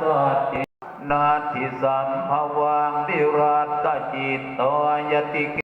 สตินาทิสัมภวังวิรัตจิตโตยติก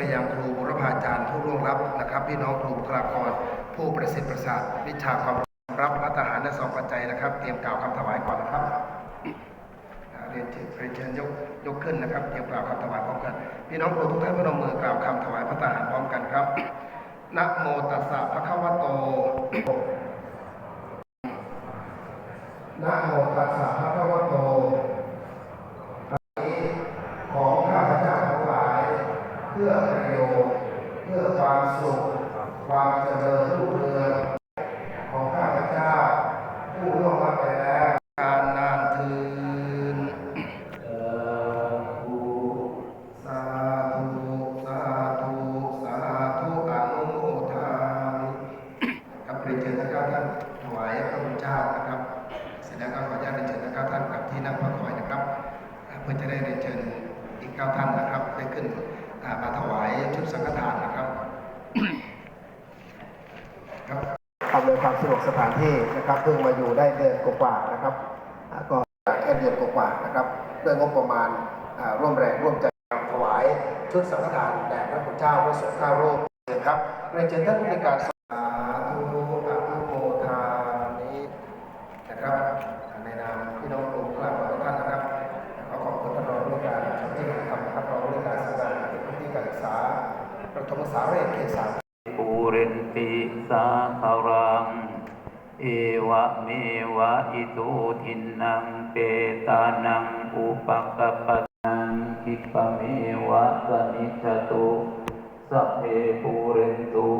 ไปยังครูบุรพาจารย์ผู้ร่วงรับนะครับพี่น้องครูบุคลากร ผู้ประสิทธิ์ประสาทวิชาความรับรัฐทหารและสองปัจจัยนะครับ เตรียมกล่าวคำถวายก่อนนะครับเรียนเชิญเรียนยกยกขึ้นนะครับเตรียมกล่าวคำถวายพร้อมกัน พี่น้องครูทุกท่านพนมมือกล่าวคำถวายพระทหารพร้อมกันครับนะโมตัสสะพระคะวะโตนะโมตัสสะพระคะวะโต ก็จะได้เรียนเชิญอีกเก้าท่านนะครับ ได้ขึ้นมาถวายชุดสังฆทานนะครับครับทำเลยความสะดวกสถานที่นะครับเพิ่งมาอยู่ได้เดือนกว่าๆนะครับก็แค่เดือนกว่าๆนะครับด้วยงบประมาณร่วมแรงร่วมใจถวายชุดสังฆทานแด่พระคุณเจ้าพระสงฆ์ข้ารูปนะครับเรียนเชิญท่านผู้ในการ สาเรเกสาภูรนติสาคารัง เอวะเมวะอิโตทินังเปตานังอุปกปะนังกิปะเมวะสนิจตุสัพเพปูเรนตุ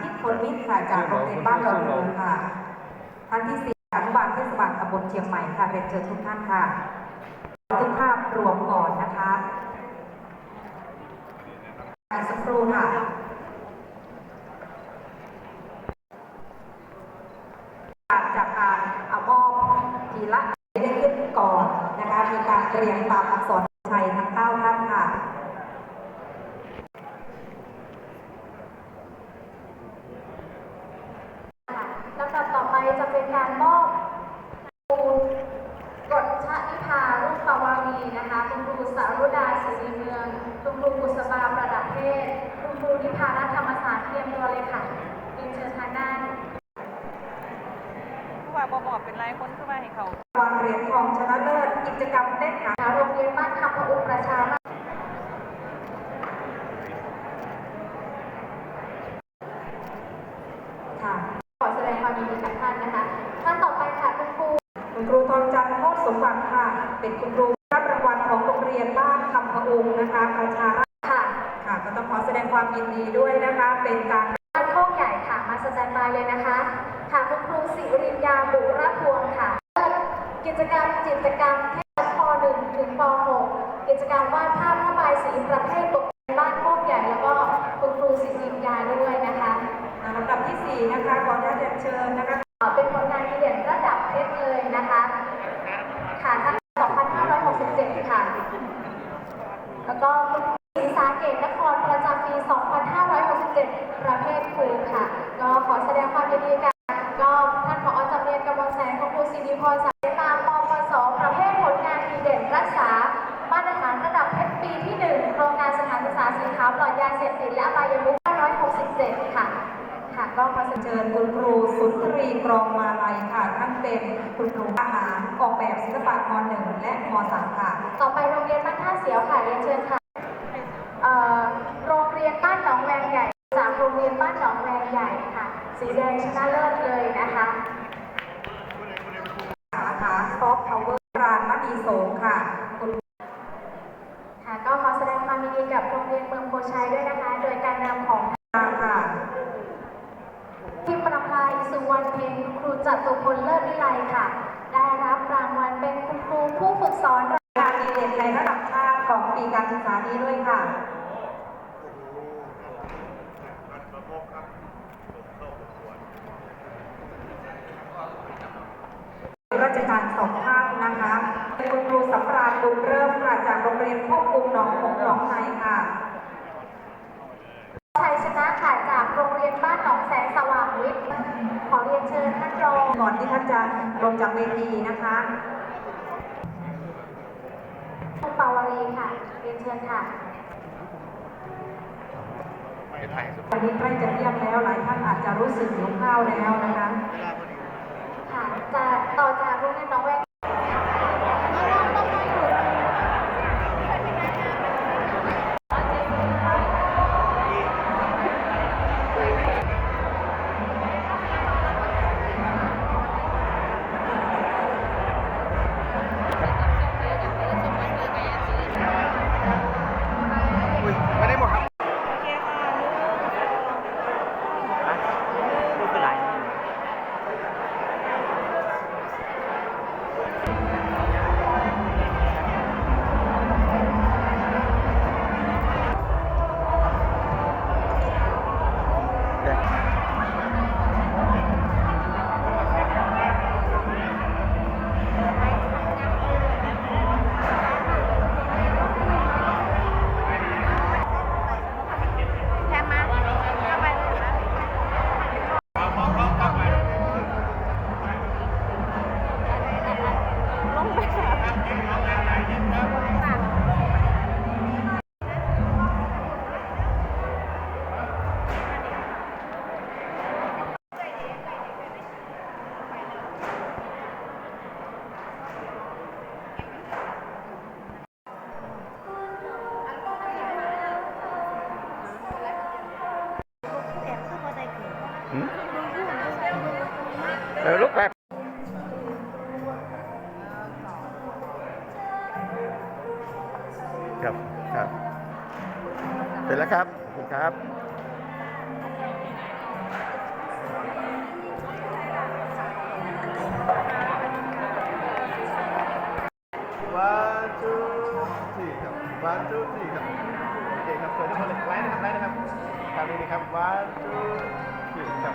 ทิตย์พลมิตรค่ะจากโรงเรียนบ้านดอนมูลค่ะท่านที่สี่อนุบาลเทศบาลตำบลเชียงใหม่ค่ะเรียนเชิญทุกท่านค่ะทุกภาพรวมก่อนนะคะอีกสักครู่ค่ะ จากการเอามอบทีละได้ขึ้นก่อนนะคะ มีการเรียงตามอักษรไทยทั้งเก้าท่านค่ะ ค่ะลำดับต่อไปจะ เป็นการมอบครูกฎชนิพารุ่งปวารีนะคะคุณครูสารุดาศรีเมืองคุณครูบุษบาประดับเทศคุณครูนิพารัฐธรรมศาสตร์เตรียมตัวเลยค่ะเรียนเชิญทางด้านผู้ว่าบ่บอกเป็นไรคนขึ้นมาให้เขา รางวัลเหรียญทองชนะเลิศกิจกรรมเต้นหา โรงเรียนบ้านคำพระอุประชาราษฎร์ค่ะ ขอแสดงความยินดีกับท่านนะคะ ท่านต่อไปค่ะคุณครู คุณครูทองจันทร์โคตรสมบัติค่ะ เป็นคุณครูรับรางวัลของโรงเรียนบ้านคำพะองค์นะคะประชารัฐค่ะ ค่ะ ก็ต้องขอแสดงความยินดีด้วยนะคะ เป็นการบ้านโคกใหญ่ค่ะมาสแตนบายเลยนะคะ ค่ะคุณครูสิริยาบุระพวงค่ะ กิจกรรมจิตกรรมเทศป .1 ถึงป .6 กิจกรรมวาดภาพระบายสีประเภทบทบ้านโคกใหญ่ แล้วก็คุณครูสิรินยาด้วยนะคะ อ่าลำดับที่ 4 นะคะ ขออนุญาตเรียนเชิญนะคะ เอ่อเป็นผลงานดีเด่นระดับเพชรเลยนะคะ ค่ะท่าน2567 ค่ะ แล้วก็คุณศรีสาเกตนครประจำปี 2567 ประเภทครูค่ะ ก็ขอแสดงความยินดีกัน ก็ท่านผอจำเรียนกำมลแสงของครูสิริพรสายตามปปสประเภทผลงานดีเด่นรักษา มาตรฐานระดับเพชรปีที่ 1 โครงการสถานศึกษาสีขาวปลอดยาเสพติดและอบายมุข567 ค่ะ ค่ะ ก็ขอเสนอเชิญคุณครูสุนทรีกรองมาลัยค่ะท่านเป็นคุณครูอาหารออกแบบศิลปะม .1 และม .3 ค่ะ ต่อไปโรงเรียนบ้านท่าเสียวค่ะเรียนเชิญค่ะเอ่อโรงเรียนบ้านหนองแวงใหญ่จากโรงเรียนบ้านหนองแวงใหญ่ค่ะ สีแดงชนะเลิศเลยนะคะสาขาซอฟต์พาวเวอร์รานมณีสงฆ์ค่ะคุณค่ะ ก็ขอแสดงความยินดี กับโรงเรียนเมืองโพชัยด้วยนะคะ โดยการนำของตาค่ะพิมประภาสุวรรณเพ็งครูจัตุพลเลิศวิไลค่ะ ได้รับรางวัลเป็นคุณครูผู้ฝึกสอนการดีเด่นในระดับชาติของปีการศึกษานี้ด้วยค่ะราชการสองท่านนะคะ เป็นคุณครูสำราญบุญเริ่มค่ะจากโรงเรียนควบคุมหนองหงส์หนองไทยค่ะ ชัยชนะค่ะจากโรงเรียนบ้านหนองแสงสว่างวิทย์ ขอเรียนเชิญท่านรอง ก่อนที่ท่านจะลงจากเว ทีนะคะคุณปาวารีค่ะเรียนเชิญค่ะวันนี้ใกล้จะเที่ยงแล้วหลายท่านอาจจะรู้สึกหิวข้าวแล้วนะคะค่ะจะต่อจากรุ่นน้องแวง ครับครับเสร็จแล้วครับขอบคุณครับวันจูที่ครับวันจูที่ครับโอเคครับเปิดได้หมดเลยไลน์นะครับไลน์นะครับคราวนี้นะครับวันจูที่ครับ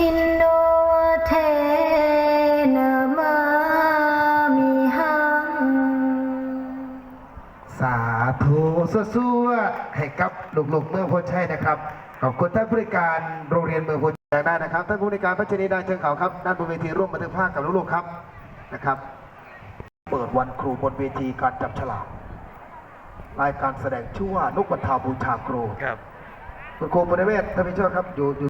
ทินโนเทนะมามิหัง สาธุสู้ๆให้กับลูกๆเมืองโพชัยนะครับ ขอบคุณท่านผู้ในวยการโรงเรียนเมืองโพชัยอยากได้นะครับท่านผู้ในวยการพัชรีดาเชิงเขาครับด้านบนเวทีร่วมบันทึกภาพกับลูกๆครับนะครับ เปิดวันครูบนเวทีการจับฉลากรายการแสดงชื่อว่านกบรรทาบูชาครูครับคุณครูปรเวศท่านผู้ช่วยครับอยู่อยู่